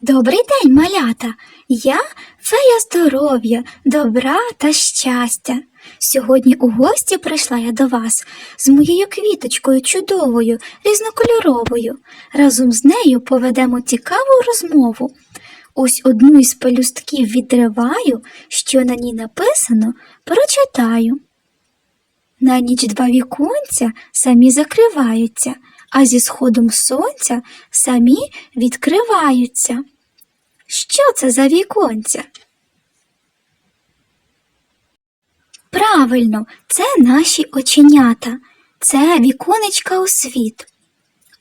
Добрий день, малята! Я фея здоров'я, добра та щастя. Сьогодні у гості прийшла я до вас з моєю квіточкою чудовою, різнокольоровою. Разом з нею поведемо цікаву розмову. Ось одну із пелюстків відриваю, що на ній написано, прочитаю. На ніч два віконця самі закриваються, а зі сходом сонця самі відкриваються. Що це за віконця? Правильно, це наші оченята, це віконечка у світ.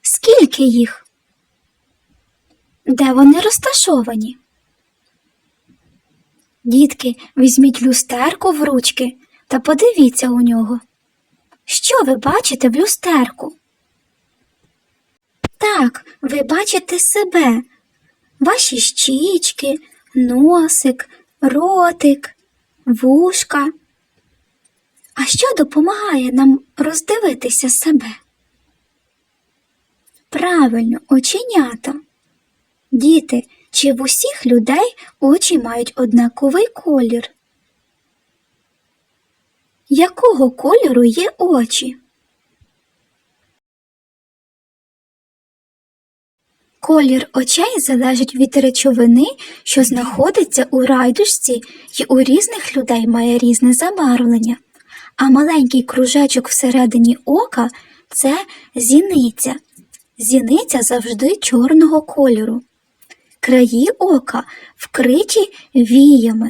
Скільки їх? Де вони розташовані? Дітки, візьміть люстерку в ручки та подивіться у нього. Що ви бачите в люстерку? Так, ви бачите себе, ваші щічки, носик, ротик, вушка. А що допомагає нам роздивитися себе? Правильно, оченята. Діти, чи в усіх людей очі мають однаковий колір? Якого кольору є очі? Колір очей залежить від речовини, що знаходиться у райдушці, і у різних людей має різне забарвлення. А маленький кружечок всередині ока це зіниця. Зіниця завжди чорного кольору. Краї ока вкриті віями.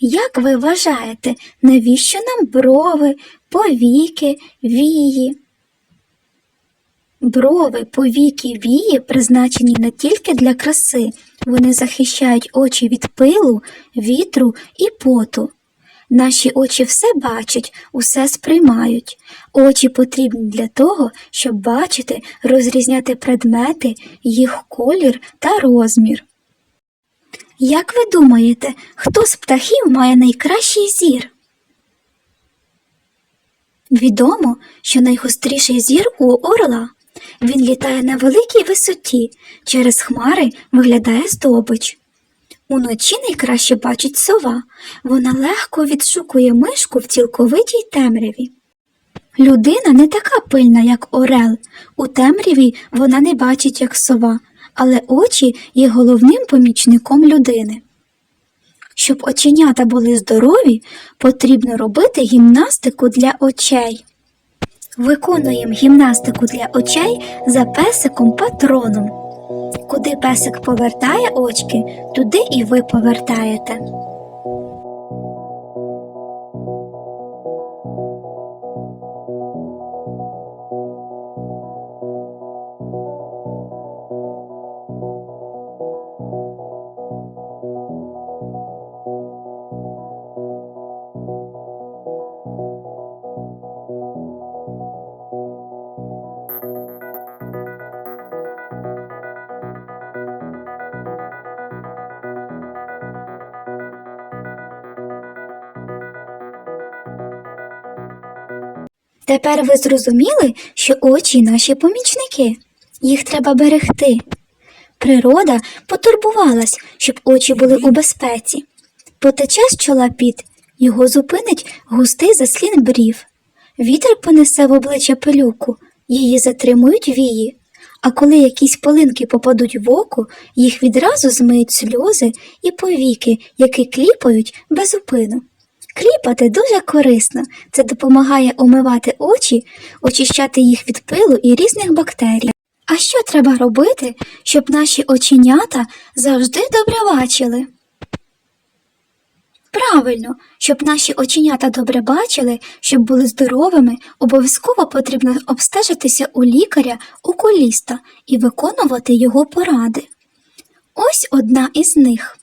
Як ви вважаєте, навіщо нам брови, повіки, вії? Брови, повіки, вії призначені не тільки для краси, вони захищають очі від пилу, вітру і поту. Наші очі все бачать, усе сприймають. Очі потрібні для того, щоб бачити, розрізняти предмети, їх колір та розмір. Як ви думаєте, хто з птахів має найкращий зір? Відомо, що найгостріший зір у орла. Він літає на великій висоті, через хмари виглядає здобич. Уночі найкраще бачить сова, вона легко відшукує мишку в цілковитій темряві. Людина не така пильна, як орел. У темряві вона не бачить, як сова, але очі є головним помічником людини. Щоб оченята були здорові, потрібно робити гімнастику для очей. Виконуємо гімнастику для очей за песиком патроном. Куди песик повертає очки, туди і ви повертаєте. Тепер ви зрозуміли, що очі наші помічники. Їх треба берегти. Природа потурбувалась, щоб очі були у безпеці. Потече з чола піт, його зупинить густий заслін брів. Вітер понесе в обличчя пилюку, її затримують вії. А коли якісь полинки попадуть в око, їх відразу змиють сльози і повіки, які кліпають без упину. Кліпати дуже корисно. Це допомагає омивати очі, очищати їх від пилу і різних бактерій. А що треба робити, щоб наші оченята завжди добре бачили? Правильно, щоб наші оченята добре бачили, щоб були здоровими, обов'язково потрібно обстежитися у лікаря, окуліста і виконувати його поради. Ось одна із них.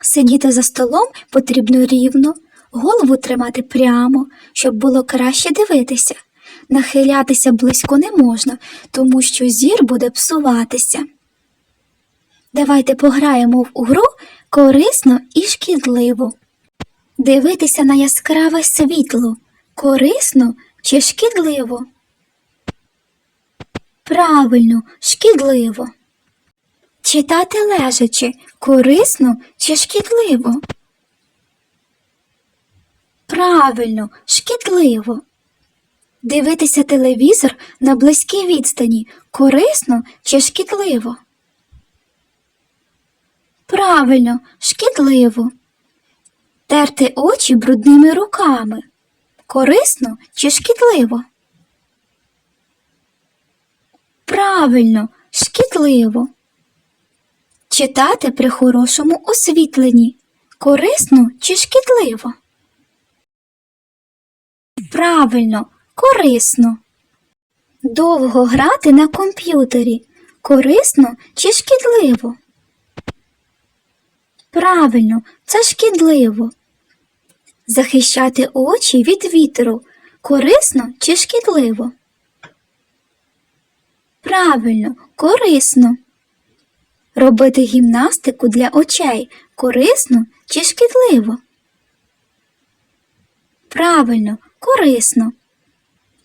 Сидіти за столом потрібно рівно, голову тримати прямо, щоб було краще дивитися. Нахилятися близько не можна, тому що зір буде псуватися. Давайте пограємо в гру корисно і шкідливо. Дивитися на яскраве світло корисно чи шкідливо? Правильно, шкідливо. Читати лежачи корисно чи шкідливо? Правильно, шкідливо. Дивитися телевізор на близькій відстані корисно чи шкідливо? Правильно, шкідливо. Терти очі брудними руками. Корисно чи шкідливо? Правильно, шкідливо. Читати при хорошому освітленні. Корисно чи шкідливо? Правильно, корисно. Довго грати на комп'ютері. Корисно чи шкідливо? Правильно, це шкідливо. Захищати очі від вітру. Корисно чи шкідливо? Правильно, корисно. Робити гімнастику для очей корисно чи шкідливо? Правильно, корисно.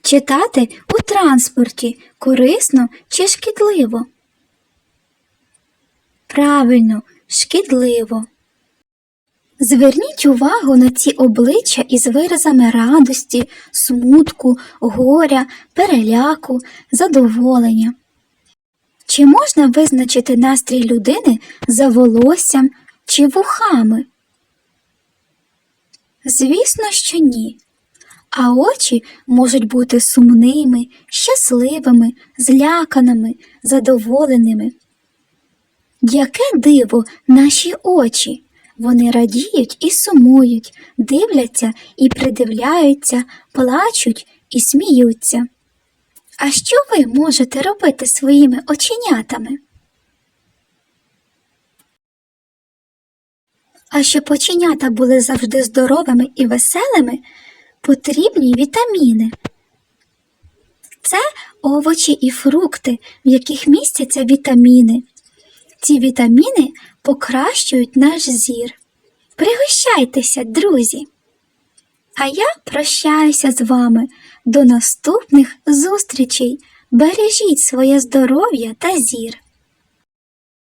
Читати у транспорті корисно чи шкідливо? Правильно, шкідливо. Зверніть увагу на ці обличчя із виразами радості, смутку, горя, переляку, задоволення. Чи можна визначити настрій людини за волоссям чи вухами? Звісно, що ні. А очі можуть бути сумними, щасливими, зляканими, задоволеними. Яке диво наші очі! Вони радіють і сумують, дивляться і придивляються, плачуть і сміються. А що ви можете робити своїми оченятами? А щоб оченята були завжди здоровими і веселими, потрібні вітаміни. Це овочі і фрукти, в яких містяться вітаміни. Ці вітаміни покращують наш зір. Пригощайтеся, друзі! А я прощаюся з вами до наступних зустрічей. Бережіть своє здоров'я та зір.